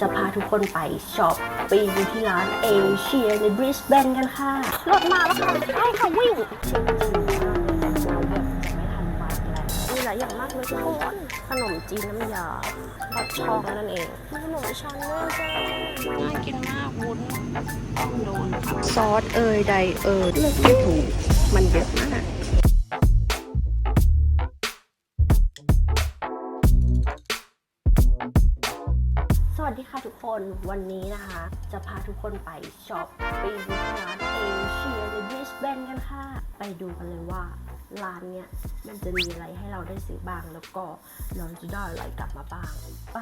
จะพาทุกคนไปช็อปปิ้งที่ร้านเอเชียในบริสเบนกันค่ะ รถมาแล้วค่ะไปค่ะวิ่งชิวๆมากเลยแต่เราแบบจะไม่ทันบาทแล้วมีหลายอย่างมากเลยทุกคนขนมจีนน้ำยาบัดช่องนั่นเองมีขนมชั้นด้วยจ้าน่ากินมากวุ้นต้องโดนค่ะซอสเอยใดเอยเลือกไม่ถูกมันเยอะมาก วันนี้นะคะ จะพาทุกคนไปช็อปปิ้งร้านเอเชียในบริสเบนกันค่ะ ไปดูกันเลยว่าร้านเนี้ยมันจะมีอะไรให้เราได้ซื้อบ้างแล้วก็เราจะได้อะไรกลับมาบ้างไป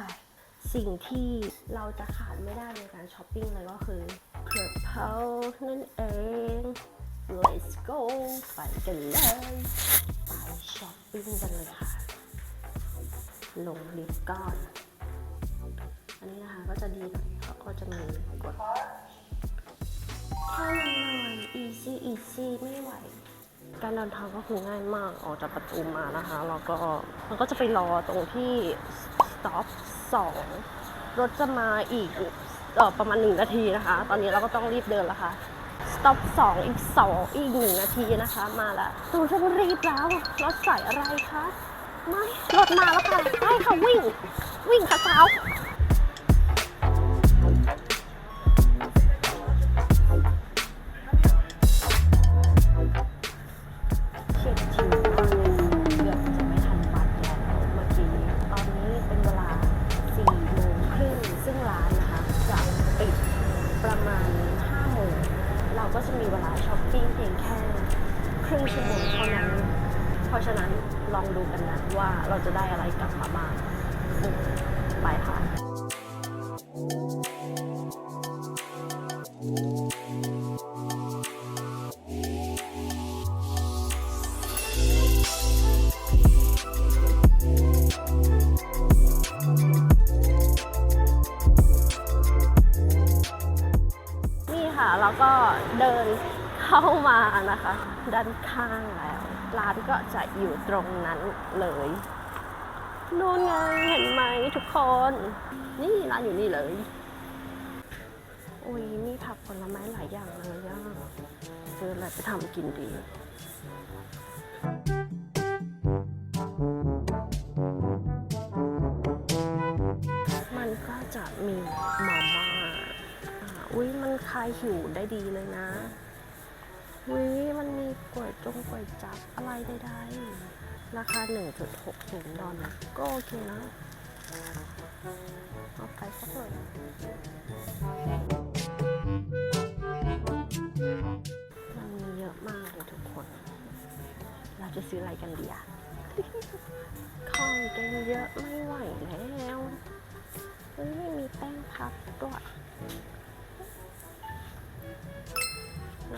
สิ่งที่เราจะขาดไม่ได้ในการช้อปปิ้งเลยก็คือกระเพรานั่นเอง let's go ไปกันเลย ไปช้อปปิ้งกันเลยค่ะ ลงลิฟต์ก่อน อันนี้นะคะก็จะดีหน่อยเขาก็จะมีกดแค่นั้น easy easy ไม่ไหว การเดินทางก็คือง่ายมากออกจากประตูมานะคะแล้วก็มันก็จะไปรอตรงที่ stop 2 รถจะมาอีกออประมาณ 1 นาทีนะคะ ตอนนี้เราก็ต้องรีบเดินแล้วค่ะ stop 2 อีก 2 อีก 1 นาทีนะคะ มาแล้วตูจะรีบแล้ว รถใสายอะไรคะ ไม่ รถมาแล้วค่ะไปค่ะวิ่ง วิ่งค่ะสาว ชั่วโมงเท่านั้น เพราะฉะนั้นลองดูกันนะว่าเราจะได้อะไรกลับมาบ้างไปค่ะนี่ค่ะแล้วก็เดินเข้ามานะคะ ด้านข้างแล้ว ร้านก็จะอยู่ตรงนั้นเลยนู่นไงเห็นไหมทุกคน นี่ร้านอยู่นี่เลย อุ้ยมีผักผลไม้หลายอย่างเลยอะซื้ออะไรไปทำกินดีมันก็จะมีมาม่าอ่าอุ้ยมันคลายหิวได้ดีเลยนะ อุ้ยมันมีก๋วยจงก๋วยจับอะไรใดๆ ราคา 1.60ดอลลาร์ก็โอเคนะ เอาไปสักหน่อยมันมีเยอะมากเลยทุกคน เราจะซื้ออะไรกันดีอะของกันเยอะไม่ไหวแล้ว เฮ้ยไม่มีแป้งพับด้วย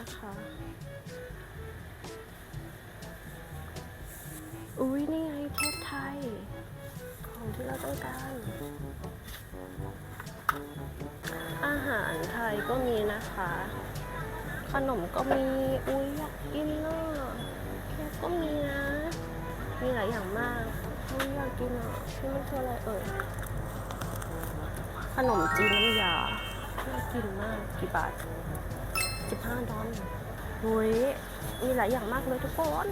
นะคะ อุ้ยนี่ไงเทปไทย ของที่เราต้องการ อาหารไทยก็มีนะคะ ขนมก็มี อุ้ยอยากกินเน่ะเค้กก็มีนะ มีหลายอย่างมากอุ้ยอยากกินอะนี่มันคืออะไรเอ่ย ขนมจีนน้ำยาน่ากินมากกี่บาท 15ดอลลาร์อุ้ยมีหลายอย่างมากเลยทุกคน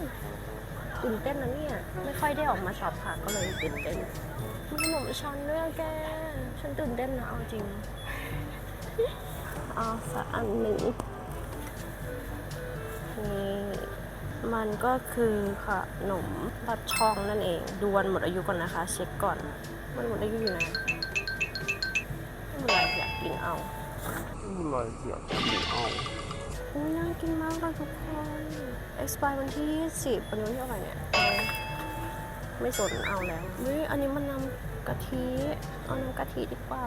ตื่นเต้นนะเนี่ย ไม่ค่อยได้ออกมาช็อปค่ะ ก็เลยตื่นเต้นมีขนมชั้นด้วยอะแก ฉันตื่นเต้นนะเอาจริงเอาสักอันหนึ่งนี่มันก็คือขนมบัดช่องนั่นเอง ดูวันหมดอายุก่อนนะคะ เช็คก่อนมันหมดอายุอยู่ไหนไม่เป็นไรอยากกินเอาไม่เลยเสียบกินเอา อุ้ยน่ากินมากเลยทุกคน expire วันที่10วันนี้วันที่เท่าไหร่เนี่ยไม่สนเอาแล้วเฮ้ยอันนี้มันนำกะทิเอาน้ำกะทิดีกว่า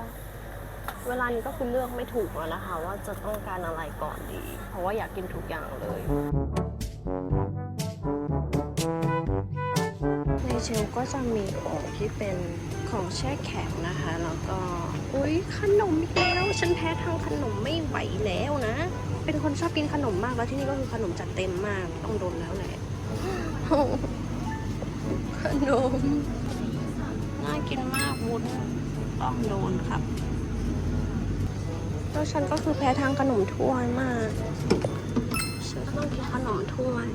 เวลานี้ก็คือเลือกไม่ถูกแล้วนะคะ ว่าจะต้องการอะไรก่อนดี เพราะว่าอยากกินทุกอย่างเลยในเชลก็จะมีของที่เป็นของแช่แข็งนะคะ แล้วก็ อุ้ยขนมอีกแล้ว ฉันแพ้ทางขนมไม่ไหวแล้วนะ เป็นคนชอบกินขนมมากแล้วที่นี่ก็คือขนมจัดเต็มมากต้องโดนแล้วแหละขนมน่ากินมากวุ้นต้องโดนครับแล้วฉันก็คือแพ้ทางขนมถ้วยมากฉันก็ต้องกินขนมถ้วย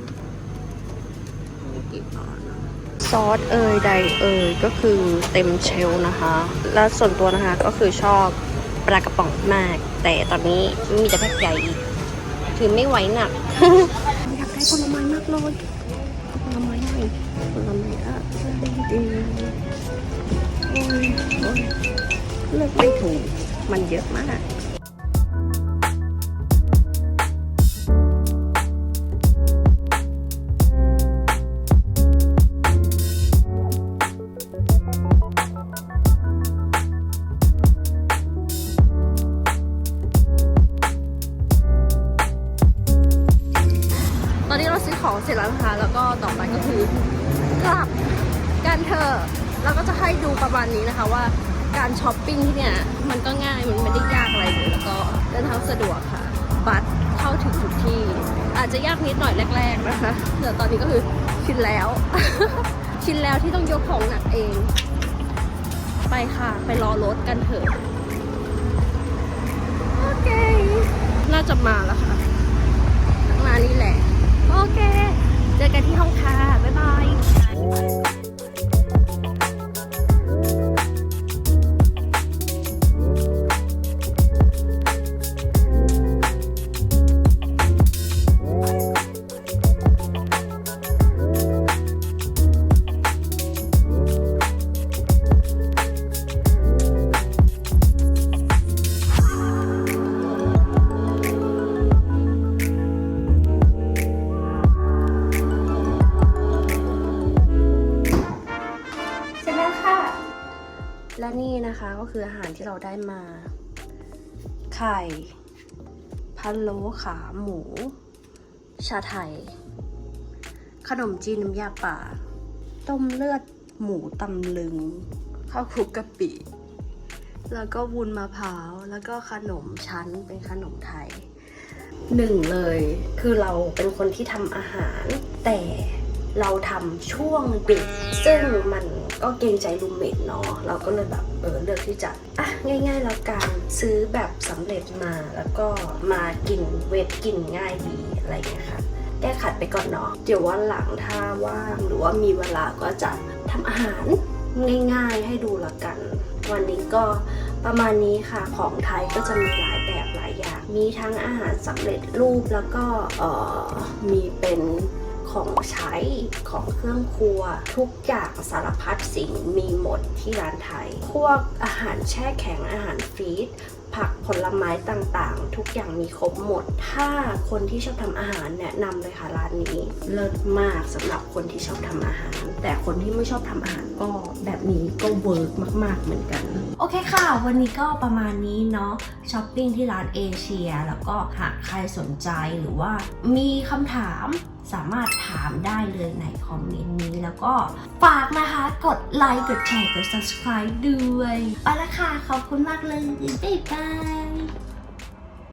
ไม่กี่บาทนะซอสเอยใดเอยก็คือเต็มเชลฟ์นะคะ แล้วส่วนตัวนะคะก็คือชอบปลากระป๋องมาก แต่ตอนนี้มีแต่แพ็คใหญ่อีก ถือไม่ไหวหนัก อยากได้ผลไม้มากเลยผลไม้หน่อยผลไม้อะดีโอ้ยโอ้ยเลือกไม่ถูก มันเยอะมาก ต่อไปก็คือกลับกันเถอะเราก็จะให้ดูประมาณนี้นะคะว่าการช้อปปิ้งที่เนี่ยมันก็ง่ายมันไม่ได้ยากอะไรเลยแล้วก็เดินทางสะดวกค่ะ บัตรเข้าถึงทุกที่ อาจจะยากนิดหน่อยแรก ๆนะคะแต่ตอนนี้ก็คือชินแล้ว ชินแล้วที่ต้องยกของหนักเอง ไปค่ะ ไปรอรถกันเถอะโอเค น่าจะมาแล้วค่ะข้างหน้านี่แหละ โอเค เจอกันที่ห้องค่ะ บ๊ายบาย และนี่นะคะก็คืออาหารที่เราได้มา ไข่พะโล้ขาหมู ชาไทย ขนมจีนน้ำยาป่า ต้มเลือดหมูตำลึง ข้าวคลุกกะปิ แล้วก็วุ้นมะพร้าว แล้วก็ขนมชั้นเป็นขนมไทยหนึ่งเลยคือเราเป็นคนที่ทำอาหาร แต่เราทำช่วงดึกซึ่งมัน ก็เกรงใจรูมเมทเนาะเราก็เลยแบบเออเลือกที่จะอะง่ายๆแล้วกันซื้อแบบสำเร็จมาแล้วก็มากินเวทกินง่ายดีอะไรอย่างเงี้ยค่ะแก้ขัดไปก่อนเนาะเดี๋ยววันหลังถ้าว่างหรือว่ามีเวลาก็จะทำอาหารง่ายๆให้ดูละกัน วันนี้ก็ประมาณนี้ค่ะของไทยก็จะมีหลายแบบหลายอย่าง มีทั้งอาหารสำเร็จรูปแล้วก็เออมีเป็น ของใช้ของเครื่องครัว ทุกอย่างสารพัดสิ่งมีหมดที่ร้านไทย พวกอาหารแช่แข็งอาหารฟรีดผักผลไม้ต่างๆ ทุกอย่างมีครบหมด ถ้าคนที่ชอบทำอาหารแนะนำเลยค่ะร้านนี้ เลิศมากสำหรับคนที่ชอบทำอาหาร แต่คนที่ไม่ชอบทำอาหารก็แบบนี้ก็เวิร์กมากๆเหมือนกัน โอเคค่ะ วันนี้ก็ประมาณนี้เนาะช้อปปิ้งที่ร้านเอเชีย แล้วก็หากใครสนใจหรือว่ามีคำถาม สามารถถามได้เลยในคอมเมนต์นี้ แล้วก็ฝากนะคะ กดไลค์ กดแชร์ กด subscribe ด้วยไปละค่ะ ขอบคุณมากเลย บ๊ายบาย